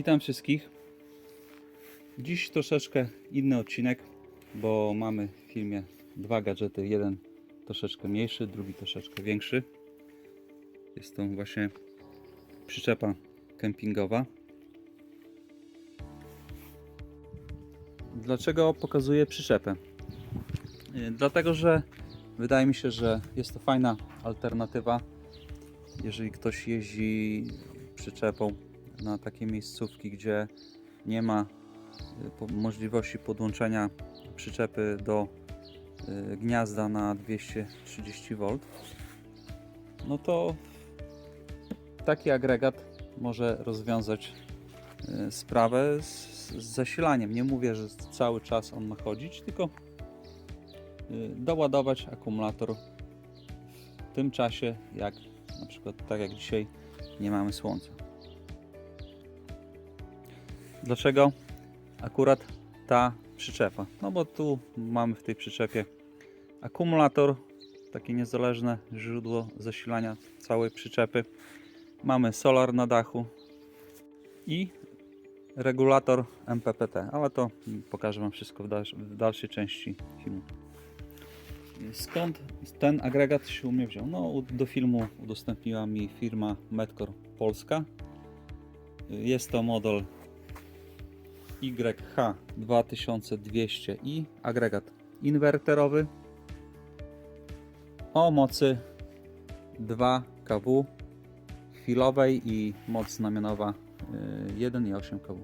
Witam wszystkich. Dziś troszeczkę inny odcinek, bo mamy w filmie dwa gadżety. Jeden troszeczkę mniejszy, drugi troszeczkę większy. Jest to właśnie przyczepa kempingowa. Dlaczego pokazuję przyczepę? Yy, Dlatego, że wydaje mi się, że jest to fajna alternatywa, jeżeli ktoś jeździ przyczepą na takie miejscówki, gdzie nie ma y, możliwości podłączenia przyczepy do y, gniazda na 230 V, no to taki agregat może rozwiązać y, sprawę z, zasilaniem. Nie mówię, że cały czas on ma chodzić, tylko doładować akumulator w tym czasie, jak na przykład tak jak dzisiaj nie mamy słońca. Dlaczego akurat ta przyczepa? No bo tu mamy w tej przyczepie akumulator, takie niezależne źródło zasilania całej przyczepy. Mamy solar na dachu i regulator MPPT, ale to pokażę Wam wszystko w, w dalszej części filmu. Skąd ten agregat się u mnie wziął? No, do filmu udostępniła mi firma Medcore Polska. Jest to model YH2200i agregat inwerterowy o mocy 2 kW chwilowej i moc znamionowa y, 1,8 kW. Y,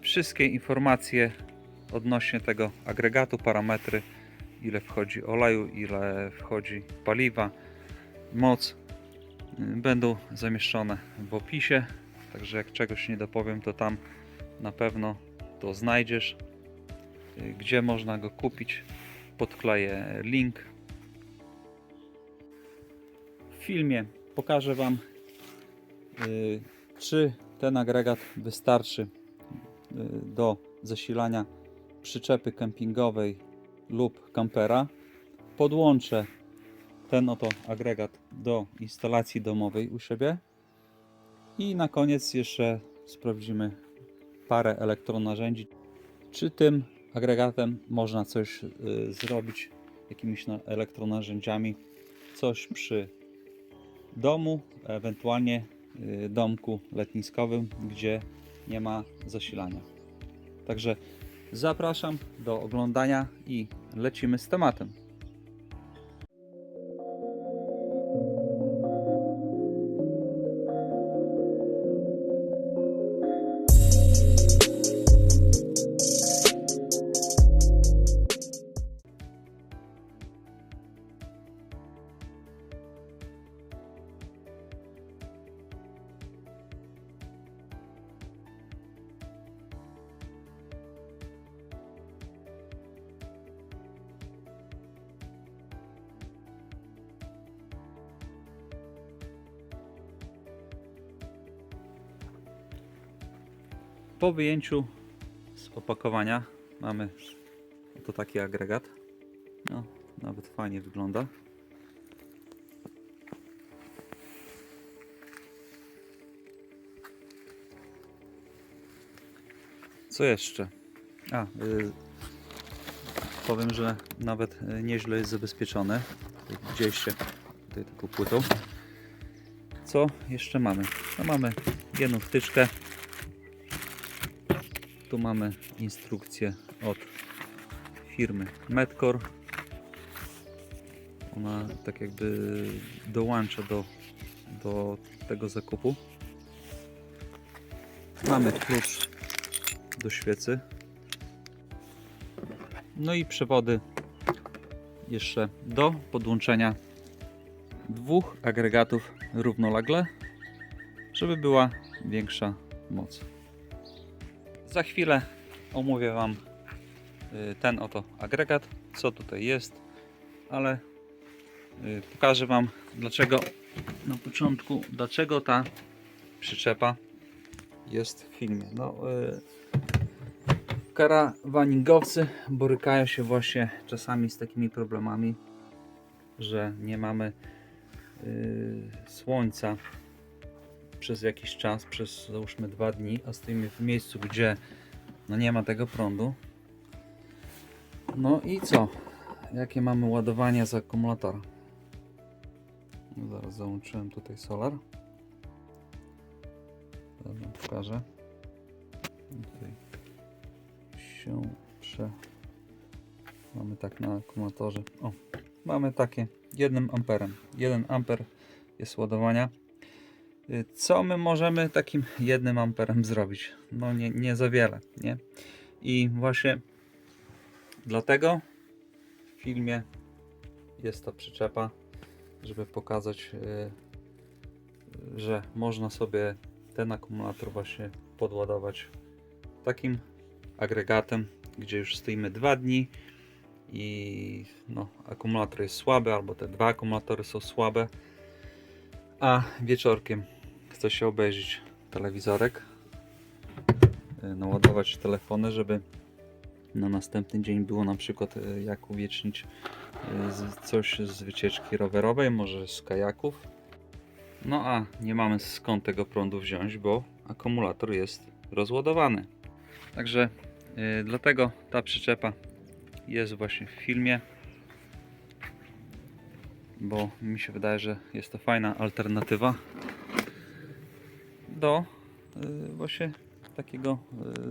Wszystkie informacje odnośnie tego agregatu, parametry, ile wchodzi oleju, ile wchodzi paliwa, moc y, będą zamieszczone w opisie. Także jak czegoś nie dopowiem, to tam na pewno to znajdziesz. Y, Gdzie można go kupić? Podkleję link. W filmie pokażę Wam, y, czy ten agregat wystarczy y, do zasilania przyczepy kempingowej lub kampera. Podłączę ten oto agregat do instalacji domowej u siebie i na koniec jeszcze sprawdzimy parę elektronarzędzi. Czy tym agregatem można coś y, zrobić, jakimiś na- elektronarzędziami, coś przy domu, ewentualnie y, domku letniskowym, gdzie nie ma zasilania. Także zapraszam do oglądania i lecimy z tematem. Po wyjęciu z opakowania mamy oto taki agregat. No, nawet fajnie wygląda. Co jeszcze? A, y, powiem, że nawet y, nieźle jest zabezpieczone. Jak Widzieliście tutaj taką płytą. Co jeszcze mamy? No mamy jedną wtyczkę tu mamy instrukcję od firmy Medcore. Ona tak jakby dołącza do, do tego zakupu. Mamy klucz do świecy. No i przewody jeszcze do podłączenia dwóch agregatów równolegle, żeby była większa moc. Za chwilę omówię Wam y, ten oto agregat, co tutaj jest, ale y, pokażę Wam dlaczego na początku, dlaczego ta przyczepa jest w filmie. No, y, karawaningowcy borykają się właśnie czasami z takimi problemami, że nie mamy słońca przez jakiś czas, przez załóżmy dwa dni, a stoimy w miejscu, gdzie no nie ma tego prądu. No i co? Jakie mamy ładowanie z akumulatora? No zaraz załączyłem tutaj solar. Zaraz wam pokażę. Tutaj się prze... Mamy tak na akumulatorze. O, mamy takie 1 amperem. 1 amper jest ładowania. Co my możemy takim 1 amperem zrobić? No nie, nie za wiele, nie? I właśnie dlatego w filmie jest ta przyczepa, żeby pokazać, y, że można sobie ten akumulator właśnie podładować takim agregatem, gdzie już stoimy dwa dni i no, akumulator jest słaby, albo te dwa akumulatory są słabe, a wieczorkiem chce się obejrzeć telewizorek, y, naładować telefony, żeby na następny dzień było na przykład y, jak uwiecznić z- coś z wycieczki rowerowej, może z kajaków. No a nie mamy skąd tego prądu wziąć, bo akumulator jest rozładowany. Także dlatego ta przyczepa jest właśnie w filmie, bo mi się wydaje, że jest to fajna alternatywa do y, właśnie takiego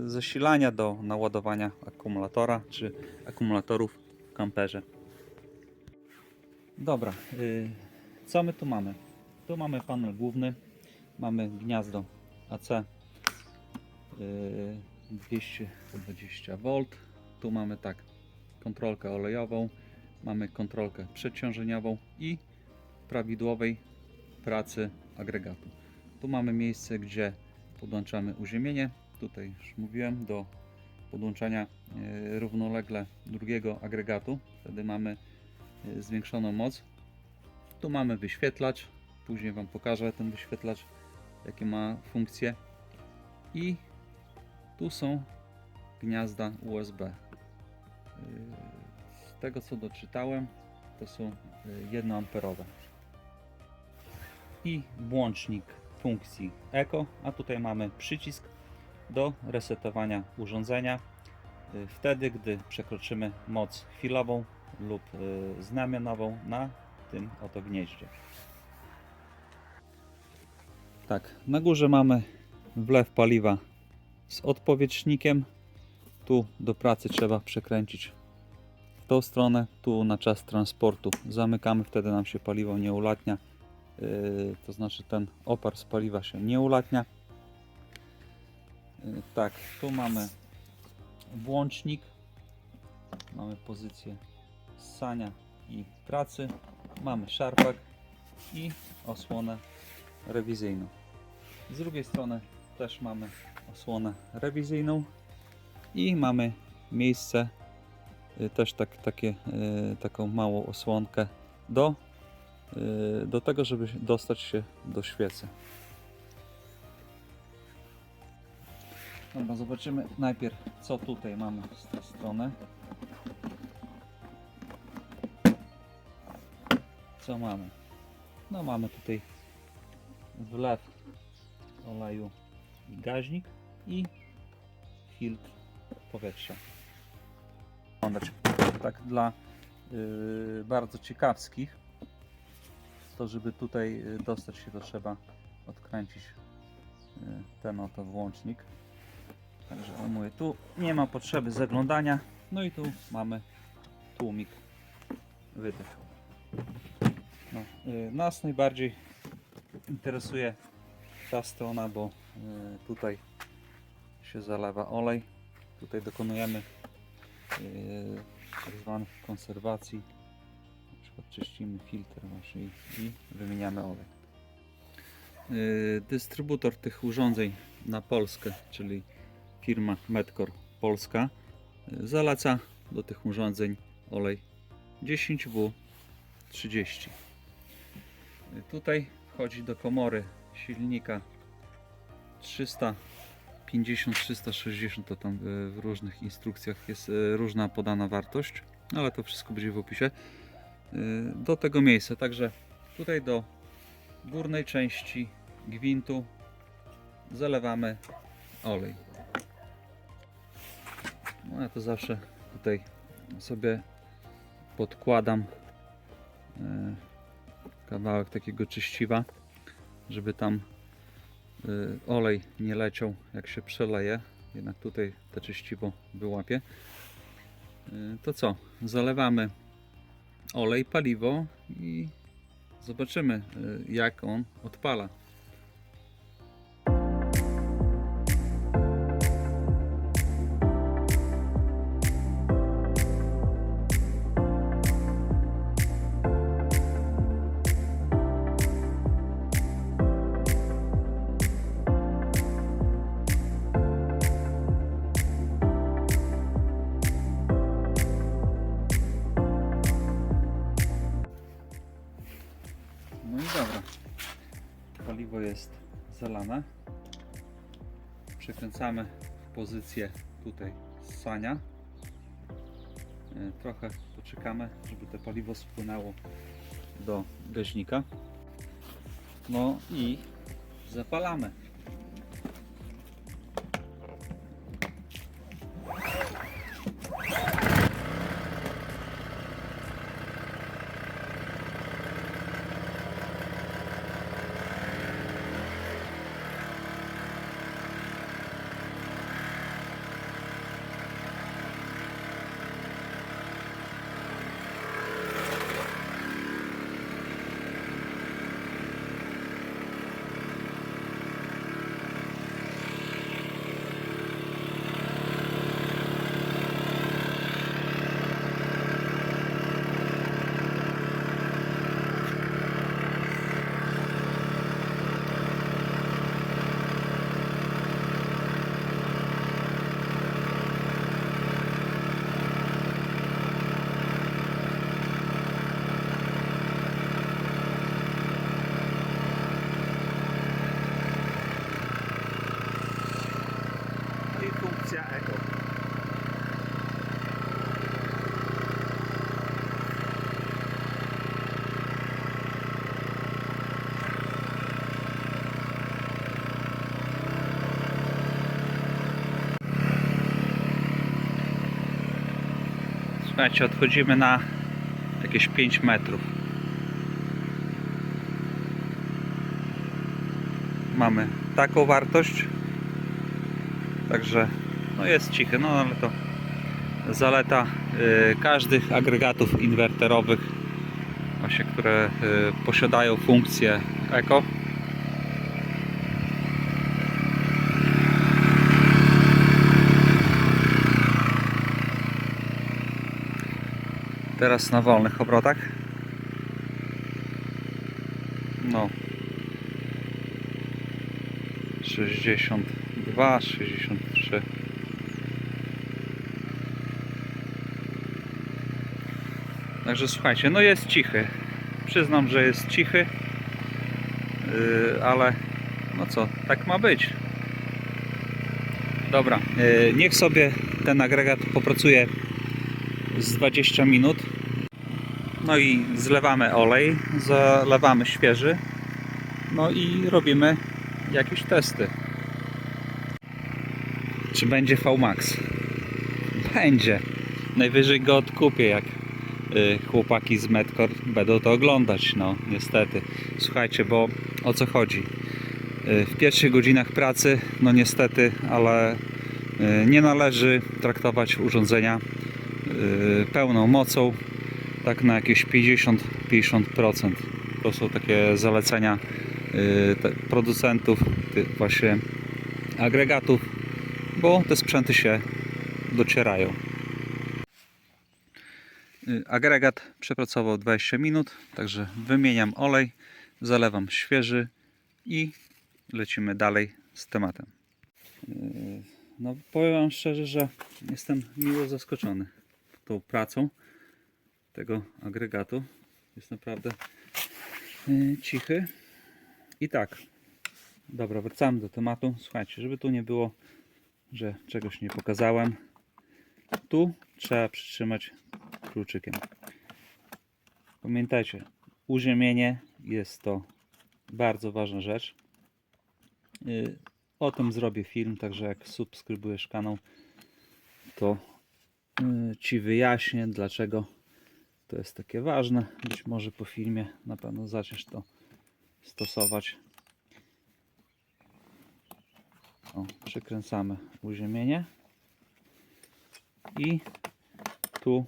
y, zasilania do naładowania akumulatora czy akumulatorów w kamperze. Dobra, y, co my tu mamy? Tu mamy panel główny, mamy gniazdo AC y, 220 V. Tu mamy tak kontrolkę olejową, mamy kontrolkę przeciążeniową i prawidłowej pracy agregatu. Tu mamy miejsce, gdzie podłączamy uziemienie. Tutaj już mówiłem do podłączania e, równolegle drugiego agregatu. Wtedy mamy e, zwiększoną moc. Tu mamy wyświetlacz. Później Wam pokażę ten wyświetlacz, jakie ma funkcje. I tu są gniazda USB. Yy, Z tego co doczytałem, to są 1 amperowe. I włącznik funkcji Eco, a tutaj mamy przycisk do resetowania urządzenia yy, wtedy, gdy przekroczymy moc chwilową lub yy, znamionową na tym oto gnieździe. Tak, na górze mamy wlew paliwa z odpowietrznikiem. Tu do pracy trzeba przekręcić w tą stronę, tu na czas transportu zamykamy, wtedy nam się paliwo nie ulatnia. Yy, to znaczy ten opar z paliwa się nie ulatnia. Yy, tak, tu mamy włącznik. Mamy pozycję ssania i pracy. Mamy szarpak i osłonę rewizyjną. Z drugiej strony też mamy osłonę rewizyjną i mamy miejsce y, też tak, takie, y, taką małą osłonkę do, y, do tego, żeby dostać się do świecy. Dobra, zobaczymy najpierw co tutaj mamy z tej strony. Co mamy? No mamy tutaj wlew oleju i gaźnik i filtr powietrza. Tak dla y, bardzo ciekawskich, to żeby tutaj y, dostać się to trzeba odkręcić y, ten oto włącznik. Także ujmuję, tu nie ma potrzeby zaglądania. No i tu mamy tłumik wydech. No, y, nas najbardziej interesuje ta strona, bo tutaj się zalewa olej. Tutaj dokonujemy tak zwanych konserwacji. Na przykład czyścimy filtr właśnie i, wymieniamy olej. Y, Dystrybutor tych urządzeń na Polskę, czyli firma Medcor Polska, y, zaleca do tych urządzeń olej 10W 30. Y, Tutaj wchodzi do komory silnika 350-360 to tam w różnych instrukcjach jest różna podana wartość, ale to wszystko będzie w opisie. Y, Do tego miejsca, także tutaj do górnej części gwintu zalewamy olej. No ja to zawsze tutaj sobie podkładam e, kawałek takiego czyściwa, żeby tam e, olej nie leciał jak się przeleje. Jednak tutaj to czyściwo wyłapie. To co? Zalewamy olej, paliwo i zobaczymy e, jak on odpala. Paliwo jest zalane. Przekręcamy w pozycję tutaj ssania. E, Trochę poczekamy, żeby to paliwo spłynęło do gaźnika. No i zapalamy. Słuchajcie, odchodzimy na jakieś 5 metrów. Mamy taką wartość. Także no jest cichy, no ale to zaleta y, każdych agregatów inwerterowych, właśnie, które y, posiadają funkcję eko. Teraz na wolnych obrotach. No. 62, 63. Także słuchajcie, no jest cichy. Przyznam, że jest cichy. Yy, ale no co, tak ma być. Dobra, yy, niech sobie ten agregat popracuje z 20 minut. No i zlewamy olej, zalewamy świeży. No i robimy jakieś testy. Czy będzie VMAX? Będzie. Najwyżej go odkupię, jak y, chłopaki z Medcore będą to oglądać. No, niestety. Słuchajcie, bo o co chodzi? Y, W pierwszych godzinach pracy, no niestety, ale y, nie należy traktować urządzenia pełną mocą, tak na jakieś 50-50%. To są takie zalecenia y, producentów tych właśnie agregatów, bo te sprzęty się docierają. Y, Agregat przepracował 20 minut, także wymieniam olej, zalewam świeży i lecimy dalej z tematem. Y, No powiem Wam szczerze, że jestem miło zaskoczony tą pracą tego agregatu. Jest naprawdę y, cichy. I tak, dobra, wracamy do tematu. Słuchajcie, żeby tu nie było, że czegoś nie pokazałem, tu trzeba przytrzymać kluczykiem. Pamiętajcie, uziemienie jest to bardzo ważna rzecz. Y, o tym zrobię film, także jak subskrybujesz kanał, to Ci wyjaśnię, dlaczego to jest takie ważne. Być może po filmie na pewno zaczniesz to stosować. O, przykręcamy uziemienie i tu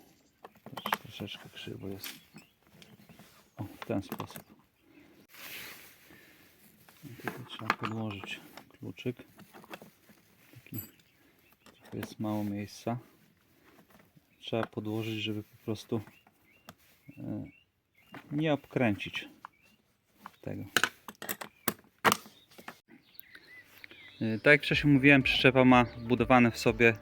troszeczkę krzywo jest. O, w ten sposób. Tutaj trzeba podłożyć kluczyk. Taki, jest mało miejsca. Trzeba podłożyć, żeby po prostu e, nie obkręcić tego. E, Tak jak wcześniej mówiłem, przyczepa ma wbudowany w sobie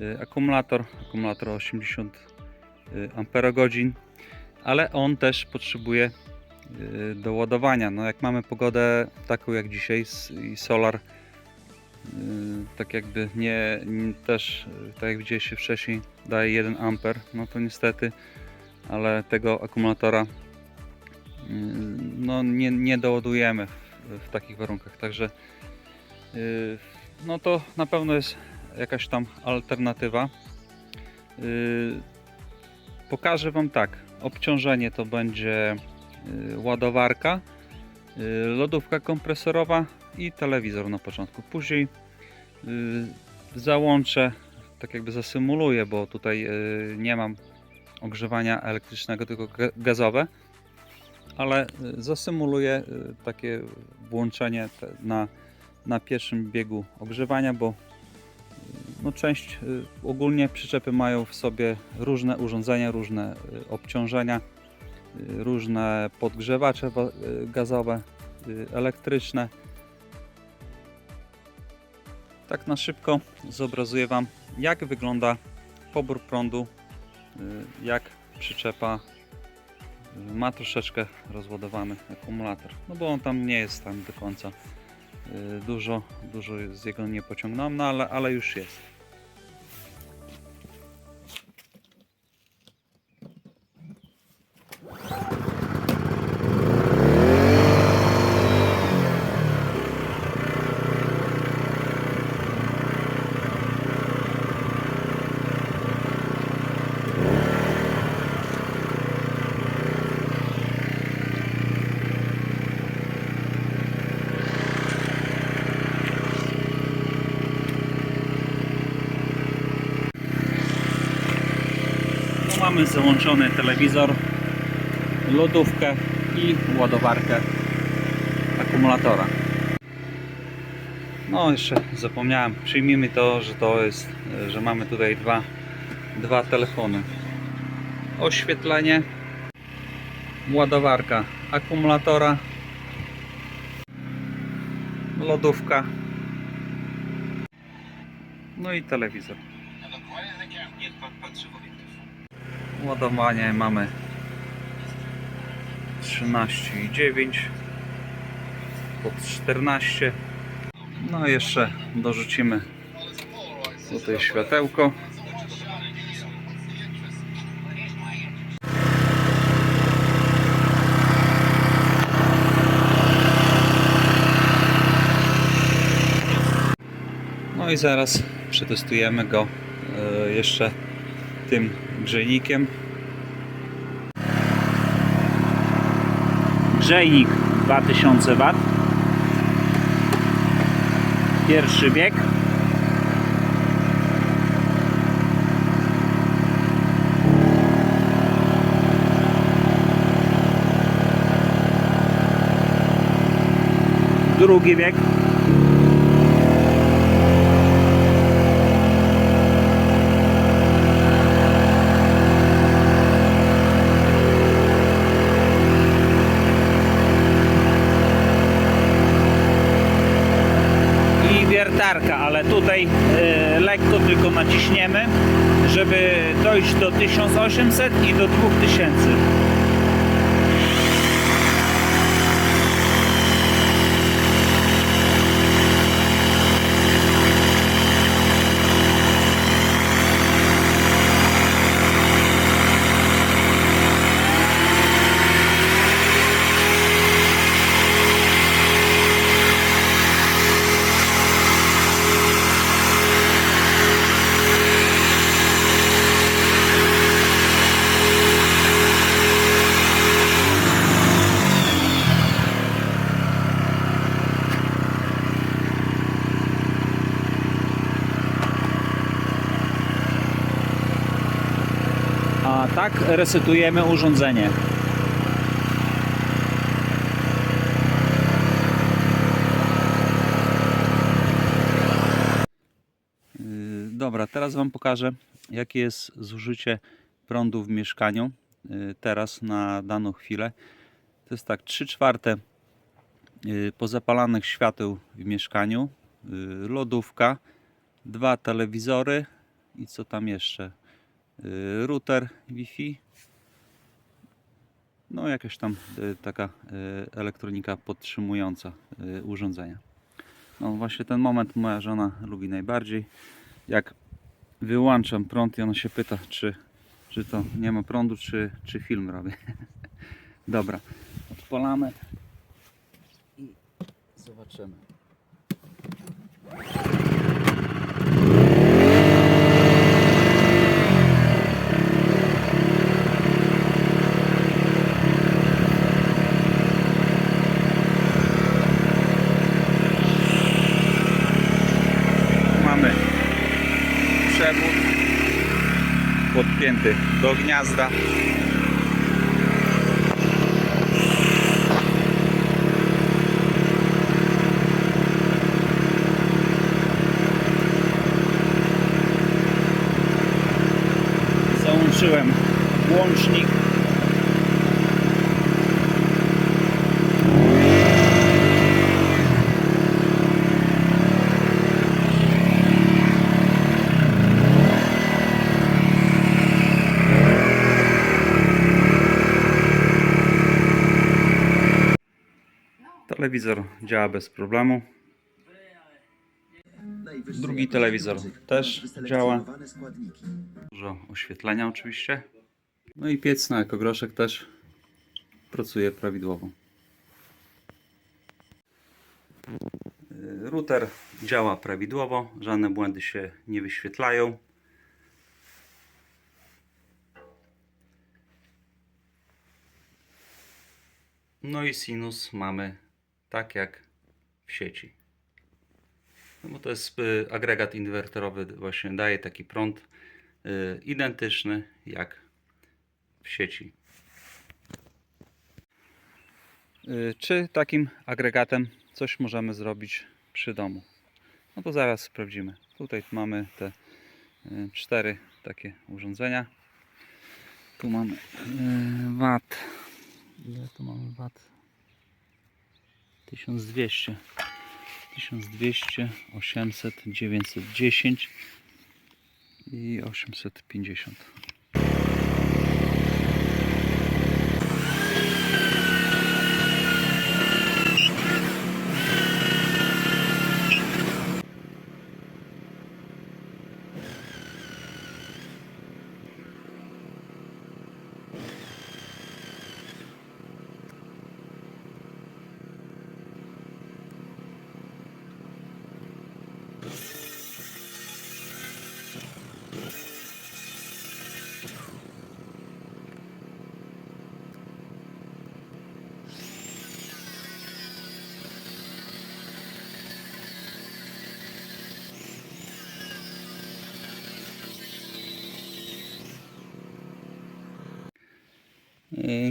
e, akumulator, akumulator 80 e, amperogodzin, ale on też potrzebuje y, do ładowania. No jak mamy pogodę taką jak dzisiaj i solar tak jakby nie, też y, tak jak widzieliście wcześniej daje 1 amper, no to niestety ale tego akumulatora y, no nie, nie doładujemy w, w takich warunkach, także y, no to na pewno jest jakaś tam alternatywa. Y, Pokażę Wam tak. Obciążenie to będzie y, ładowarka, y, lodówka kompresorowa i telewizor na początku. Później y, załączę, tak jakby zasymuluję, bo tutaj y, nie mam ogrzewania elektrycznego, tylko ga- gazowe, ale y, zasymuluję takie włączenie na, na pierwszym biegu ogrzewania, bo no część ogólnie przyczepy mają w sobie różne urządzenia, różne obciążenia, różne podgrzewacze wa- gazowe, elektryczne. Tak na szybko zobrazuję Wam jak wygląda pobór prądu, y, jak przyczepa y, ma troszeczkę rozładowany akumulator, no bo on tam nie jest tam do końca y, dużo, dużo z jego nie pociągnąłem, no ale, ale już jest. No mamy załączony telewizor, lodówkę i ładowarkę akumulatora. No jeszcze zapomniałem, przyjmijmy to, że to jest, że mamy tutaj dwa, dwa telefony. Oświetlenie, ładowarka akumulatora, lodówka, no i telewizor. Niech pan patrzy w obiektyw. Ładowanie mamy 13,9 pod 14 no jeszcze dorzucimy tutaj światełko. No i zaraz przetestujemy go e, jeszcze tym grzejnikiem Grzejnik 2000 W. Pierwszy bieg. Drugi bieg. i wiertarka, ale tutaj e, lekko tylko naciśniemy, żeby dojść do 1800 i do 2000. resetujemy urządzenie. Yy, Dobra, teraz Wam pokażę, jakie jest zużycie prądu w mieszkaniu yy, teraz na daną chwilę. To jest tak, 3 czwarte yy, pozapalanych świateł w mieszkaniu, lodówka, dwa telewizory i co tam jeszcze? Yy, Router Wi-Fi, no jakaś tam yy, taka yy, elektronika podtrzymująca urządzenia. No właśnie ten moment moja żona lubi najbardziej. Jak wyłączam prąd i ona się pyta, czy, czy to nie ma prądu, czy, czy film robię. Dobra, odpalamy i zobaczymy. Mamy przewód podpięty do gniazda. Załączyłem włącznik. Telewizor działa bez problemu. Drugi telewizor też działa. Dużo oświetlenia oczywiście. No i piec na ekogroszek też pracuje prawidłowo. Router działa prawidłowo, żadne błędy się nie wyświetlają. No i sinus mamy tak jak w sieci. No bo to jest y, agregat inwerterowy, właśnie daje taki prąd y, identyczny jak w sieci. Y, Czy takim agregatem coś możemy zrobić przy domu? No to zaraz sprawdzimy. Tutaj mamy te cztery takie urządzenia. Tu mamy wat. Ile tu mamy wat? 1200. 1200, 800, 910 i 850.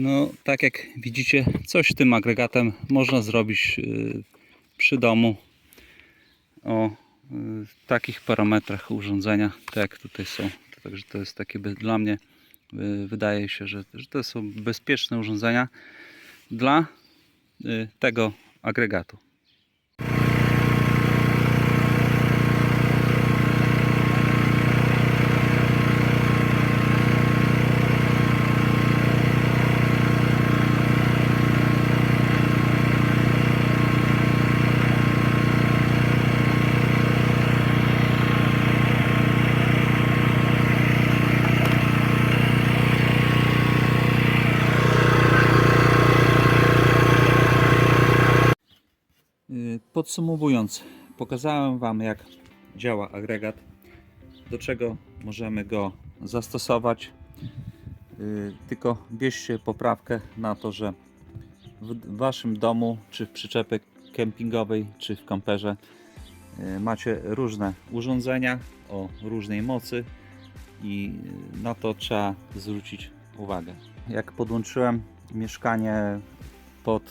No, tak jak widzicie, coś tym agregatem można zrobić yy, przy domu o yy, takich parametrach urządzenia, tak jak tutaj są. Także to jest takie dla mnie wydaje się, że, że to są bezpieczne urządzenia dla tego agregatu. Y, Podsumowując, pokazałem Wam jak działa agregat, do czego możemy go zastosować. Y, Tylko bierzcie poprawkę na to, że w Waszym domu, czy w przyczepie kempingowej, czy w kamperze y, macie różne urządzenia o różnej mocy i y, na to trzeba zwrócić uwagę. Jak podłączyłem mieszkanie pod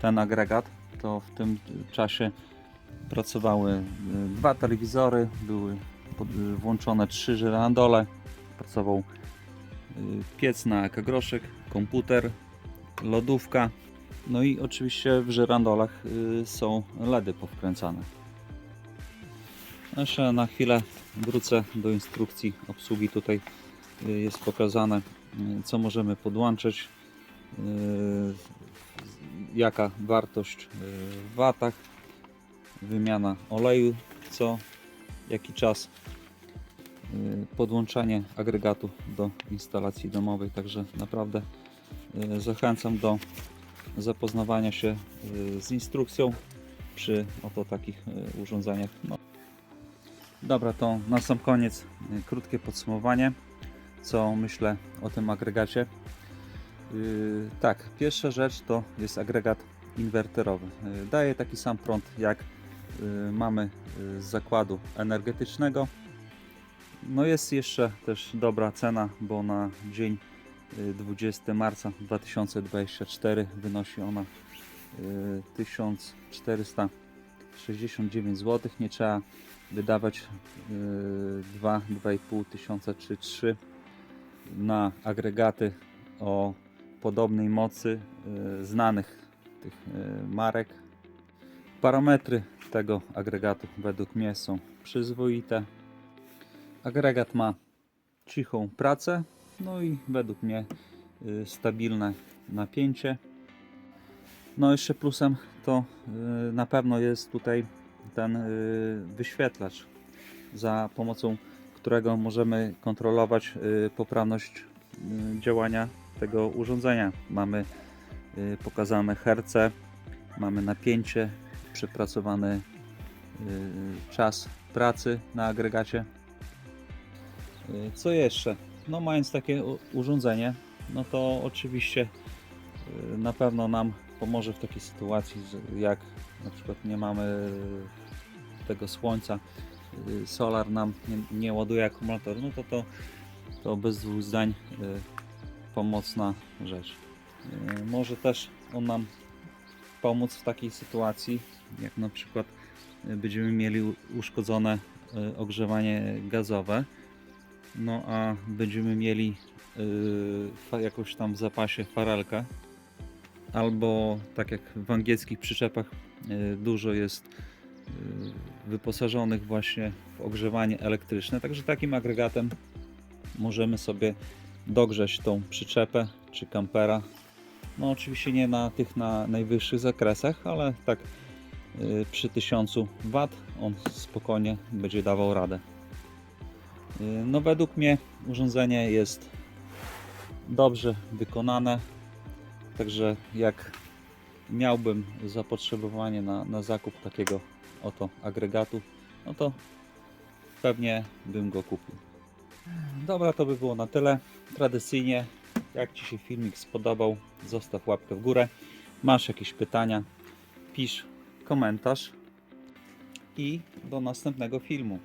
ten agregat, to w tym czasie pracowały y, dwa telewizory, były y, włączone trzy żyrandole, pracował y, piec na groszek, komputer, lodówka, no i oczywiście w żyrandolach są LEDy powkręcane. Jeszcze na chwilę wrócę do instrukcji obsługi. Tutaj jest pokazane, co możemy podłączyć, jaka wartość y, w watach, wymiana oleju co jaki czas, y, podłączanie agregatu do instalacji domowej. Także naprawdę y, zachęcam do zapoznawania się z instrukcją przy oto takich urządzeniach. No. Dobra, to na sam koniec krótkie podsumowanie, co myślę o tym agregacie. Yy, tak, pierwsza rzecz to jest agregat inwerterowy. Yy, daje taki sam prąd jak yy, mamy z zakładu energetycznego. No jest jeszcze też dobra cena, bo na dzień yy, 20 marca 2024 wynosi ona yy, 1469 zł. Nie trzeba wydawać yy, 2, 2,5 tysiąca czy 3 na agregaty o podobnej mocy yy, znanych tych yy, marek. Parametry tego agregatu według mnie są przyzwoite. Agregat ma cichą pracę, no i według mnie yy, stabilne napięcie. No jeszcze plusem to na pewno jest tutaj ten wyświetlacz, za pomocą którego możemy kontrolować poprawność działania tego urządzenia. Mamy yy, pokazane herce, mamy napięcie, przepracowany yy, czas pracy na agregacie. Yy, Co jeszcze? No mając takie urządzenie, no to oczywiście na pewno nam pomoże w takiej sytuacji, jak na przykład nie mamy tego słońca, solar nam nie, nie ładuje akumulator, no to to, to bez dwóch zdań pomocna rzecz. Yy, Może też on nam pomóc w takiej sytuacji, jak na przykład yy, będziemy mieli uszkodzone yy, ogrzewanie gazowe, no a będziemy mieli jakąś tam w zapasie farelkę, albo tak jak w angielskich przyczepach dużo jest wyposażonych właśnie w ogrzewanie elektryczne, także takim agregatem możemy sobie dogrzeć tą przyczepę czy kampera. No oczywiście nie na tych na najwyższych zakresach, ale tak y, przy 1000 W on spokojnie będzie dawał radę. Y, No według mnie urządzenie jest dobrze wykonane, także jak miałbym zapotrzebowanie na, na zakup takiego oto agregatu, no to pewnie bym go kupił. Dobra, to by było na tyle. Tradycyjnie, jak Ci się filmik spodobał, zostaw łapkę w górę. Masz jakieś pytania, pisz komentarz i do następnego filmu.